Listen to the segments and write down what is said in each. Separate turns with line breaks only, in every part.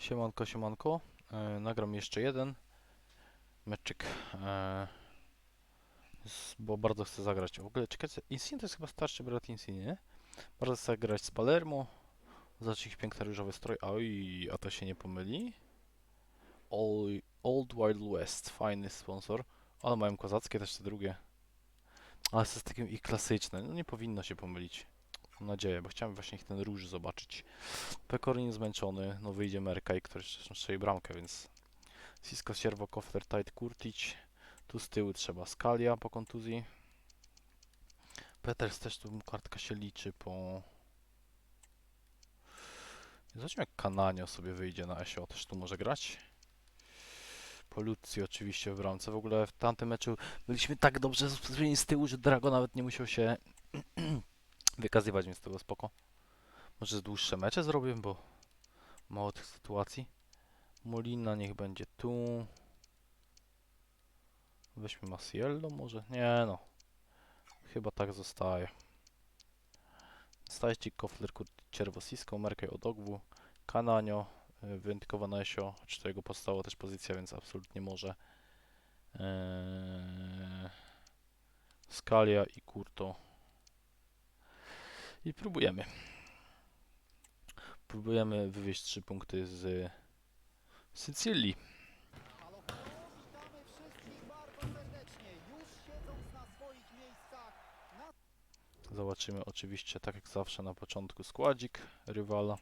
Siemanko, siemanko. E, nagram jeszcze jeden meczyk. E, bo bardzo chcę zagrać. W ogóle, czekajcie, Insigne to jest chyba starszy brat Insigne? Bardzo chcę grać z Palermo. Zobaczyć ich piękny różowy strój. Oj, a to się nie pomyli. Ol- Old Wild West, fajny sponsor. Ale mają kozackie też te drugie. Ale to jest takie ich klasyczne. No nie powinno się pomylić. Mam nadzieję, bo chciałem właśnie ten róż zobaczyć. Pekorin zmęczony, no wyjdzie Merkaj, który zresztą strzeli bramkę, więc Sisko, Sierwo, Kofler, Tight, Kurtic. Tu z tyłu trzeba Skalia po kontuzji. Peters też tu kartka się liczy po... Zobaczmy jak Kananio sobie wyjdzie na SO, też tu może grać. Polucci oczywiście w bramce. W ogóle w tamtym meczu byliśmy tak dobrze ustawieni z tyłu, że Drago nawet nie musiał się wykazywać, więc to było spoko. Może dłuższe mecze zrobię, bo mało tych sytuacji. Molina niech będzie tu. Weźmy Masiello może? Nie no. Chyba tak zostaje. Stajcik, Kofler, Cierwosisko, Merkej, Odogwu, Kananio, y, wyjątkowo Nesio, czy to jego podstawowa też pozycja, więc absolutnie może. Eee, Skalia i Kurto. I próbujemy. Próbujemy wywieźć trzy punkty z Sycylii. Zobaczymy oczywiście, tak jak zawsze na początku, składzik rywala.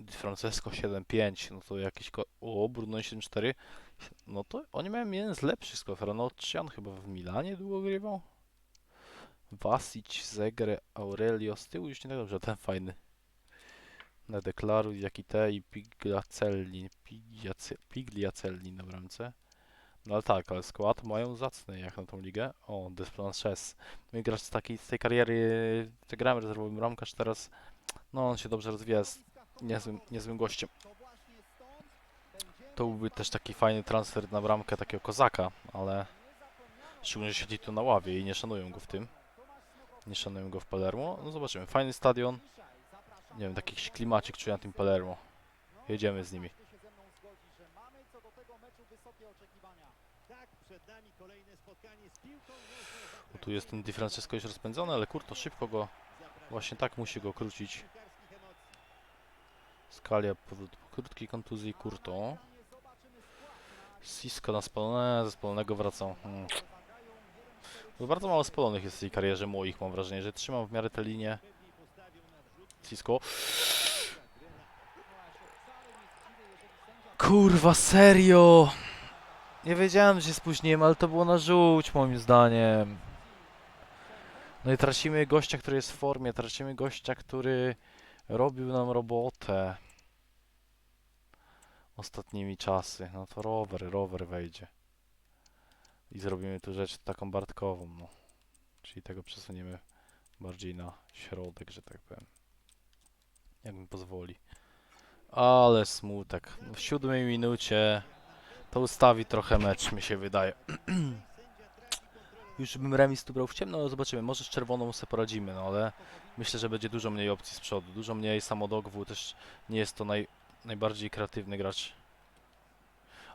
Di Francesco 7-5, no to jakiś... O, Bruno 7-4. No to oni mają jeden z lepszych składów. Ranoccian chyba w Milanie długo grywał. Vasic, Zegre, Aurelio z tyłu już nie tak dobrze, ten fajny. Na deklaruj, jaki te i Pigliacelli, Pigliace- Pigliacelli na bramce. No ale tak, ale skład mają zacny jak na tą ligę. O, Desplanches. Mój gracz z, takiej, z tej kariery, gdzie grałem rezerwowym bramkarz teraz, no on się dobrze rozwija, jest niezłym, niezłym gościem.
To
byłby też taki fajny transfer na bramkę takiego kozaka, ale szczególnie, że siedzi tu na ławie i nie szanują go w tym. Nie szanują go w Palermo. No zobaczymy, fajny stadion. Nie wiem, taki klimacik czuję na tym Palermo. Jedziemy z nimi. Bo tu jest ten Di Francesco już rozpędzony, ale Kurto szybko go, właśnie tak musi go krócić. Skalia powrót po krótkiej kontuzji, Kurto. Sisko na spalone, ze spalonego wracał. Hmm. Bo bardzo mało spalonych jest w tej karierze moich, mam wrażenie, że trzymam w miarę tę linię. Sisko. Kurwa, serio! Nie wiedziałem, że się spóźniłem, ale to było na żółć moim zdaniem. No i tracimy gościa, który jest w formie, tracimy gościa, który robił nam robotę ostatnimi czasy. No to rower, rower wejdzie. I zrobimy tu rzecz taką Bartkową, no. Czyli tego przesuniemy bardziej na środek, że tak powiem. Jak mi pozwoli. Ale smutek. W siódmej minucie to ustawi trochę mecz, mi się wydaje. Już bym remis tu brał w ciemno, ale zobaczymy. Może z czerwoną sobie poradzimy, no ale myślę, że będzie dużo mniej opcji z przodu. Dużo mniej samodogwu, też nie jest to naj, najbardziej kreatywny gracz.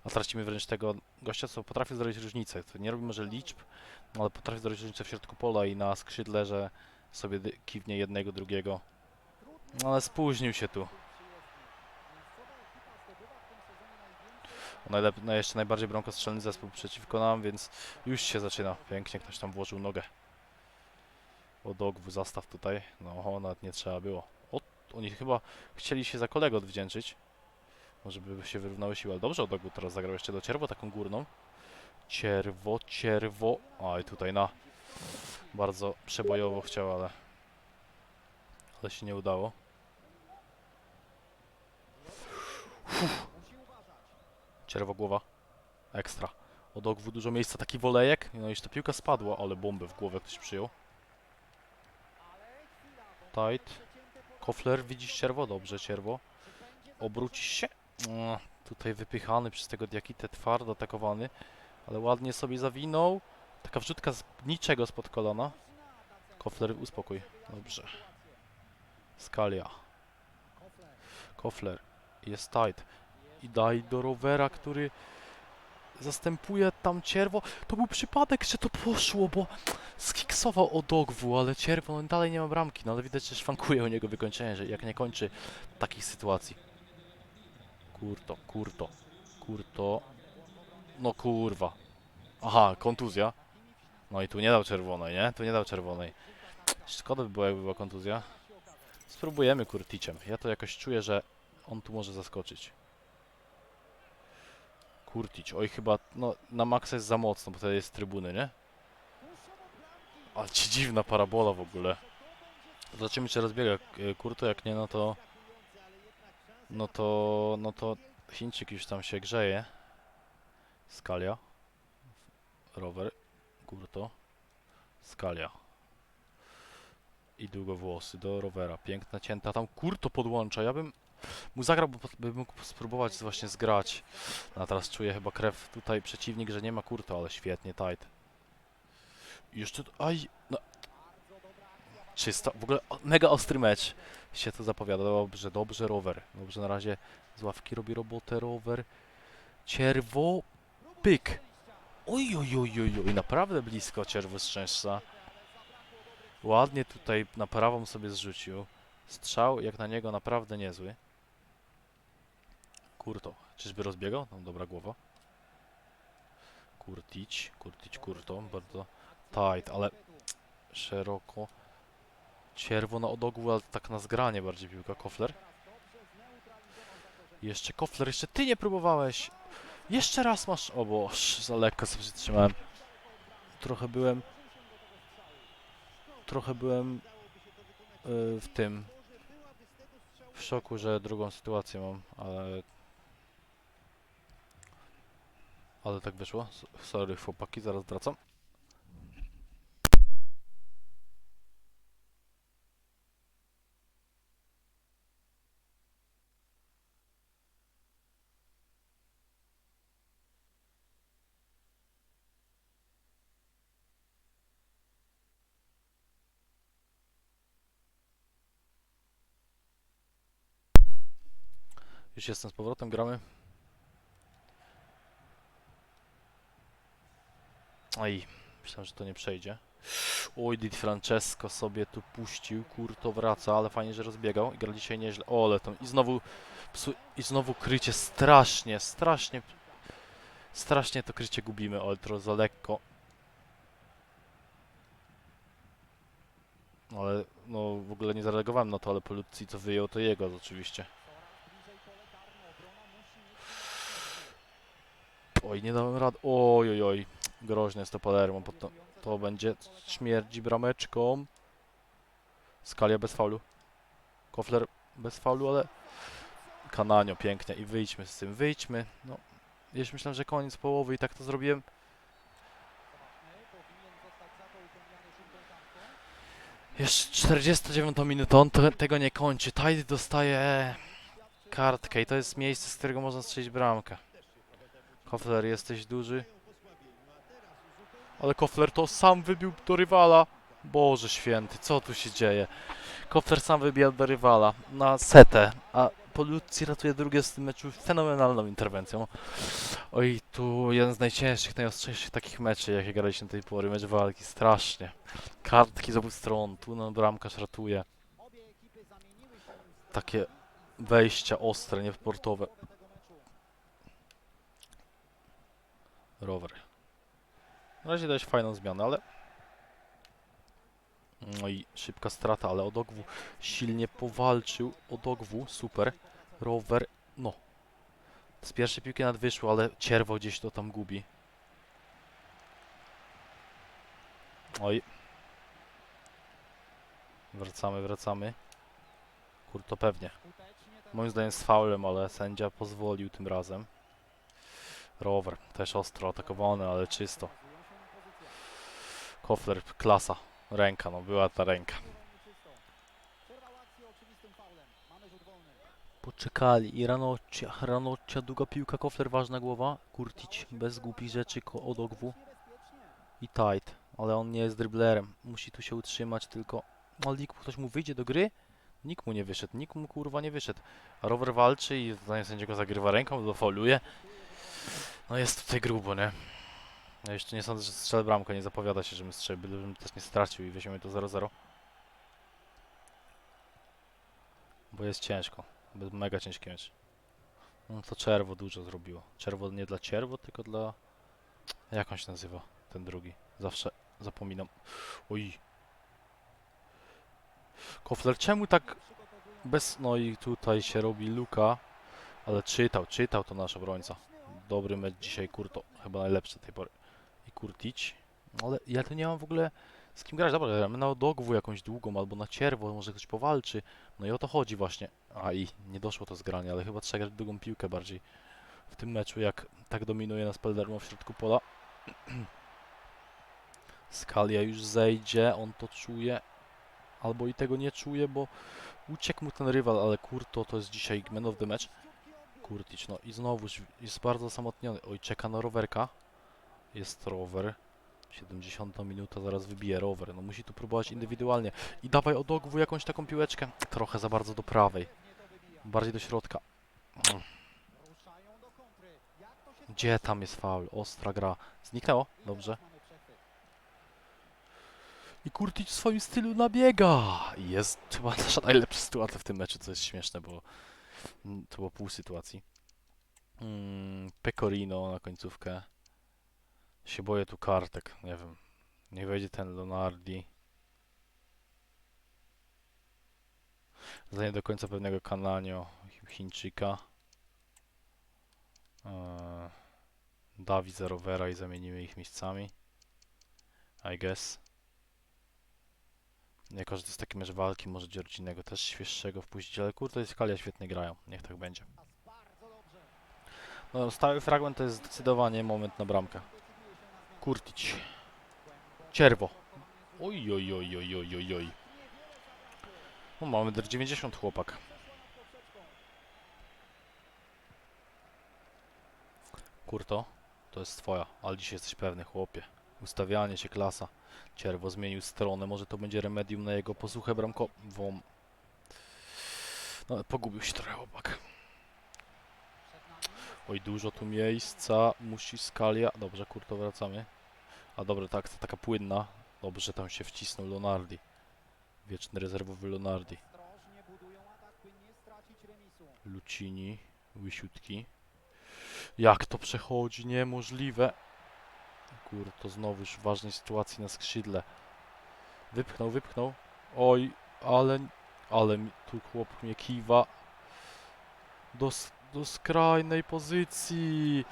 A tracimy wręcz tego gościa, co potrafi zrobić różnicę. To nie robi może liczb, ale potrafi zrobić różnicę w środku pola i na skrzydle, że sobie kiwnie jednego, drugiego. No ale spóźnił się tu. Najlep- no jeszcze najbardziej bramkostrzelny zespół przeciwko nam, więc już się zaczyna. Pięknie ktoś tam włożył nogę. Odogwu zastaw tutaj. No, nawet nie trzeba było. O, oni chyba chcieli się za kolegę odwdzięczyć. Może by się wyrównały siły, ale dobrze Odogwu teraz zagrał jeszcze do cierwo, taką górną. Cierwo, cierwo. I tutaj na bardzo przebojowo chciał, ale ale się nie udało. Cierwo głowa. Ekstra. Odogwu dużo miejsca, taki wolejek. No i ta piłka spadła, ale bombę w głowę ktoś przyjął. Tight. Kofler, widzisz cierwo? Dobrze, cierwo. Obrócisz się. Tutaj wypychany przez tego Diakitę, twardo atakowany. Ale ładnie sobie zawinął. Taka wrzutka z niczego spod kolana. Kofler, uspokój. Dobrze. Skalia. Kofler. Jest tight. I daj do rowera, który zastępuje tam cierwo. To był przypadek, że to poszło, bo skiksował o dogwu, ale cierwo no, dalej nie ma bramki. No ale widać, że szwankuje u niego wykończenie, że jak nie kończy takich sytuacji. Kurto, kurto, kurto. No kurwa. Aha, kontuzja. No i tu nie dał czerwonej, nie? Tu nie dał czerwonej. Szkoda by było, jakby była kontuzja. Spróbujemy Kurticiem. Ja to jakoś czuję, że on tu może zaskoczyć. Kurtić. Oj, chyba no, na maksa jest za mocno, bo to jest trybuny, nie? Ale ci dziwna parabola w ogóle. Zobaczymy, czy rozbiega e, Kurto. Jak nie, no to... No to... No to Chińczyk już tam się grzeje. Skalia. Rower. Kurto. Skalia. I długowłosy do rowera. Piękna cięta. Tam kurto podłącza. Ja bym mu zagrał, bo bym mógł spróbować właśnie zgrać. No, A teraz czuję chyba krew tutaj przeciwnik, że nie ma kurto, ale świetnie tight. Jeszcze... Aj! No. Czysto. W ogóle mega ostry mecz się to zapowiada. Dobrze, dobrze rower. Dobrze, na razie z ławki robi robotę rower. Cierwo. Pyk. Oj, oj, oj, oj, oj. Naprawdę blisko cierwo szczęścia. Ładnie tutaj na prawą sobie zrzucił. Strzał jak na niego naprawdę niezły. Kurto. Czyżby rozbiegał? No, dobra głowa. Kurtić, kurtić, kurto. Bardzo tight, ale szeroko. Cierwo na odogół, ale tak na zgranie bardziej piłka. Kofler. Jeszcze Kofler, jeszcze ty nie próbowałeś. Jeszcze raz masz. O boż, za lekko sobie przytrzymałem. Trochę byłem. Trochę byłem y, w tym. W szoku, że drugą sytuację mam, ale. Ale tak wyszło. Sorry, chłopaki, zaraz wracam. Już jestem z powrotem, gramy. Oj, myślałem, że to nie przejdzie. Oj, Di Francesco sobie tu puścił, Kurto wraca, ale fajnie, że rozbiegał i gra dzisiaj nieźle. O, ale to i znowu psu, i znowu krycie strasznie, strasznie strasznie to krycie gubimy, ale to za lekko. Ale no w ogóle nie zareagowałem na to, ale Poluzzi co wyjął to jego oczywiście. Oj, nie dałem rady. Oj, oj, oj. Groźne jest to Palermo, to, to będzie śmierdzi brameczką. Skalia bez faulu. Kofler bez faulu, ale Kananio pięknie i wyjdźmy z tym, wyjdźmy. No, już myślałem, że koniec połowy i tak to zrobiłem. Jeszcze 49 minuta, on te, tego nie kończy. Tide dostaje kartkę i to jest miejsce, z którego można strzelić bramkę. Kofler, jesteś duży. Ale Kofler to sam wybił do rywala. Boże święty, co tu się dzieje? Kofler sam wybija do rywala na setę, a Poluzzi ratuje drugie z tym meczu fenomenalną interwencją. Oj, tu jeden z najcięższych, najostrzejszych takich meczy, jakie graliśmy do tej pory. Mecz walki, strasznie. Kartki z obu stron, tu no bramkarz ratuje. Takie wejścia ostre, niesportowe. Rower. Na razie dałeś fajną zmianę, ale... No i szybka strata, ale Odogwu silnie powalczył. Odogwu, super. Rower, no. Z pierwszej piłki nad wyszło, ale cierwo gdzieś to tam gubi. Oj. Wracamy, wracamy. Kurto pewnie. Moim zdaniem z faulem, ale sędzia pozwolił tym razem. Rower, też ostro atakowany, ale czysto. Kofler, klasa. Ręka, no była ta ręka. Poczekali i Ranoccia, Ranoccia, długa piłka, Kofler, ważna głowa. Kurtić, bez głupich rzeczy, ko odogwu. I tight, ale on nie jest driblerem. Musi tu się utrzymać tylko. Malik, ktoś mu wyjdzie do gry? Nikt mu nie wyszedł, nikt mu kurwa nie wyszedł. Rower walczy i zdaniem sędziego zagrywa ręką, dofauluje. No jest tutaj grubo, nie? Ja jeszcze nie sądzę, że strzelę bramkę, nie zapowiada się, że my strzelimy, bym też nie stracił i weźmiemy to 0-0. Bo jest ciężko. Bez mega ciężki mecz. No to czerwo dużo zrobiło. Czerwo nie dla czerwo, tylko dla... Jak on się nazywa? Ten drugi. Zawsze zapominam. Oj. Kofler, czemu tak bez... No i tutaj się robi luka. Ale czytał, czytał to nasz obrońca. Dobry mecz dzisiaj, Kurto. Chyba najlepszy do tej pory. I Kurtić. Ale ja tu nie mam w ogóle z kim grać. Dobra, gramy na dogwu jakąś długą albo na cierwo, może ktoś powalczy. No i o to chodzi właśnie. A i nie doszło to zgranie, ale chyba trzeba grać długą piłkę bardziej w tym meczu, jak tak dominuje nas Peldermo w środku pola. Skalia już zejdzie, on to czuje. Albo i tego nie czuje, bo uciekł mu ten rywal, ale Kurto to jest dzisiaj man of the match. No i znowuż jest bardzo osamotniony. Oj, czeka na rowerka. Jest rower. 70 minuta, zaraz wybije rower. No musi tu próbować indywidualnie. I dawaj od ogwu jakąś taką piłeczkę. Trochę za bardzo do prawej. Bardziej do środka. Gdzie tam jest faul? Ostra gra. Zniknęło? Dobrze. I Kurtic w swoim stylu nabiega. Jest chyba nasza najlepsza sytuacja w tym meczu, co jest śmieszne, bo to było pół sytuacji. Mm, Pecorino na końcówkę. Się boję tu kartek, nie wiem. Niech wejdzie ten Leonardi. Za nie do końca pewnego Kananio, Chińczyka. Eee, za rowera i zamienimy ich miejscami. I guess. Jako, że to jest taki mecz walki, może Dziordzinego też świeższego wpuścić, ale kurde, jest Kalia świetnie grają. Niech tak będzie. No, stały fragment to jest zdecydowanie moment na bramkę. Kurtić. Cierwo. Oj, oj, oj, oj, oj, oj, oj. No, mamy der 90 chłopak. Kurto, to jest twoja, ale dzisiaj jesteś pewny, chłopie. Ustawianie się, klasa. Cierwo zmienił stronę, może to będzie remedium na jego posłuchę bramkową. No, pogubił się trochę chłopak. Oj, dużo tu miejsca. Musi Skalia. Dobrze, kurto, wracamy. A dobra, tak, to taka płynna. Dobrze, tam się wcisnął Leonardi. Wieczny rezerwowy
remisu.
Lucini, Łysiutki. Jak to przechodzi? Niemożliwe. Kurto, znowuż w ważnej sytuacji na skrzydle. Wypchnął, wypchnął. Oj, ale, ale tu chłop mnie kiwa. Do, do skrajnej pozycji.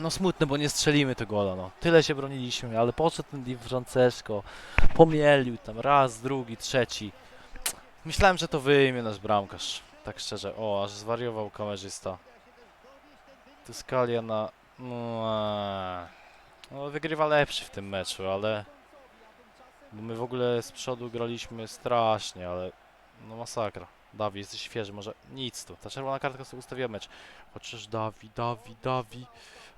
No smutne, bo nie strzelimy tego gola, no. Tyle się broniliśmy, ale podszedł ten Di Francesco. Pomielił tam raz, drugi, trzeci. Myślałem, że to wyjmie nasz bramkarz. Tak szczerze. O, aż zwariował kamerzysta. To Skalia na... No, no, wygrywa lepszy w tym meczu, ale... Bo my w ogóle z przodu graliśmy strasznie, ale... No masakra. Dawi, jesteś świeży, może nic tu. Ta czerwona kartka sobie ustawia mecz. Chociaż Dawi, Dawi, Dawi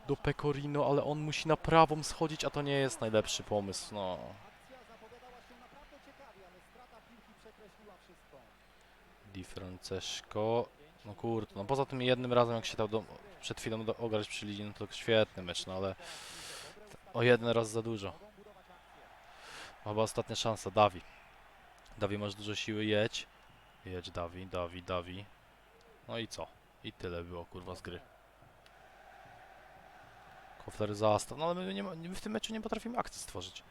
do Pecorino, ale on musi na prawą schodzić, a to nie jest najlepszy pomysł, no. Di Francesco. No kurde, no poza tym jednym razem jak się dał do, przed chwilą do, ograć przy lidzi, no to świetny mecz, no ale o jeden raz za dużo. Chyba ostatnia szansa, Dawi. Dawi, masz dużo siły, jedź. Jedź, Dawi, Dawi, Dawi. No i co? I tyle było, kurwa, z gry. Kofler zastaw, no ale my, nie, my w tym meczu nie potrafimy akcji stworzyć.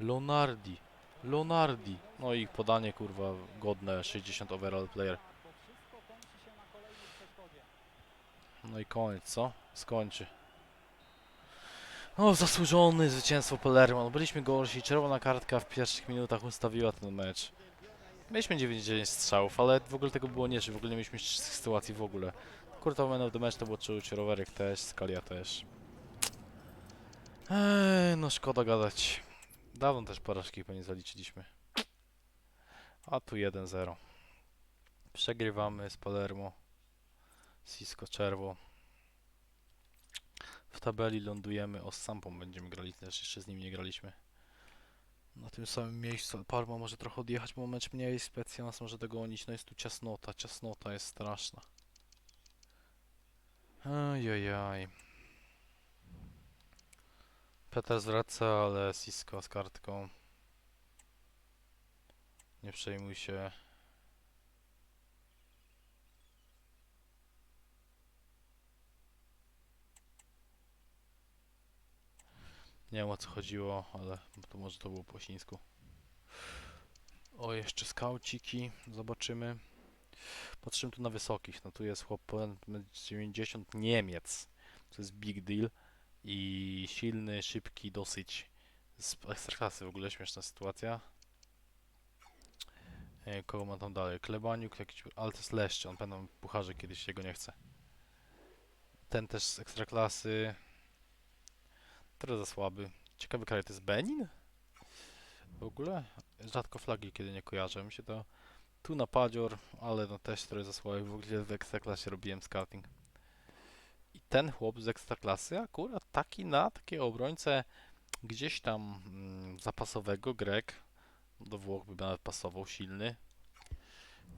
Leonardi, Leonardi. No i podanie, kurwa, godne 60 overall player.
Bo wszystko kończy się na kolejnej przeszkodzie.
No i koniec, co? Skończy. O, zasłużony zwycięstwo Palermo. No byliśmy gorsi. Czerwona kartka w pierwszych minutach ustawiła ten mecz. Mieliśmy 99 strzałów, ale w ogóle tego było nie, w ogóle nie mieliśmy sytuacji w ogóle. Kurta man of the match to było czuć, Rowerek też, Skalia też. Eee, no szkoda gadać. Dawno też porażki nie zaliczyliśmy. A tu 1-0. Przegrywamy z Palermo. Cisco Czerwo. W tabeli lądujemy, o Sampą będziemy grali, też jeszcze z nim nie graliśmy. Na tym samym miejscu Parma może trochę odjechać, bo mecz mniej, Specja nas może dogonić, no jest tu ciasnota, ciasnota jest straszna. Ajajaj. Peter zwraca, ale Sisko z kartką. Nie przejmuj się. Nie wiem o co chodziło, ale to może to było po chińsku. O, jeszcze skauciki, zobaczymy. Patrzymy tu na wysokich, no tu jest chłop ponad 90 Niemiec. To jest big deal. I silny, szybki dosyć z ekstraklasy w ogóle, śmieszna sytuacja. E, Kogo ma tam dalej? Klebaniuk, jakiś, jest leszcze, on będą pucharze kiedyś, jego nie chce. Ten też z ekstraklasy. Trochę za słaby. Ciekawy kraj to jest Benin? W ogóle? Rzadko flagi kiedy nie kojarzę. Mi się to tu na padzior, ale no też trochę za słaby. W ogóle w ekstraklasie robiłem scouting. I ten chłop z ekstraklasy akurat taki na takie obrońcę gdzieś tam mm, zapasowego, Grek. Do Włoch by nawet pasował, silny.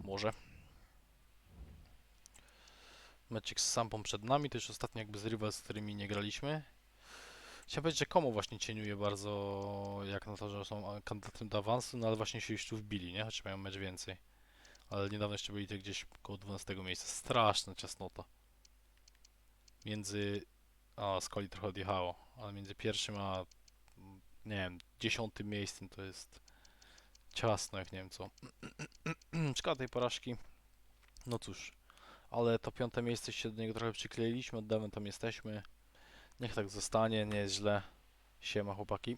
Może. Meczik z Sampą przed nami, to już ostatni jakby z rywal, z którymi nie graliśmy. Chciałem powiedzieć, że komu właśnie cieniuje bardzo, jak na to, że są kandydatem do awansu, no ale właśnie się już tu wbili, nie? Choć mają mecz więcej. Ale niedawno jeszcze byli te gdzieś koło 12 miejsca. Straszna ciasnota. Między... A, Skoli trochę odjechało, ale między pierwszym a, nie wiem, dziesiątym miejscem to jest ciasno, jak nie wiem co. Szkoda tej porażki. No cóż, ale to piąte miejsce się do niego trochę przykleiliśmy, od dawna tam jesteśmy. Niech tak zostanie, nie jest źle. Siema chłopaki.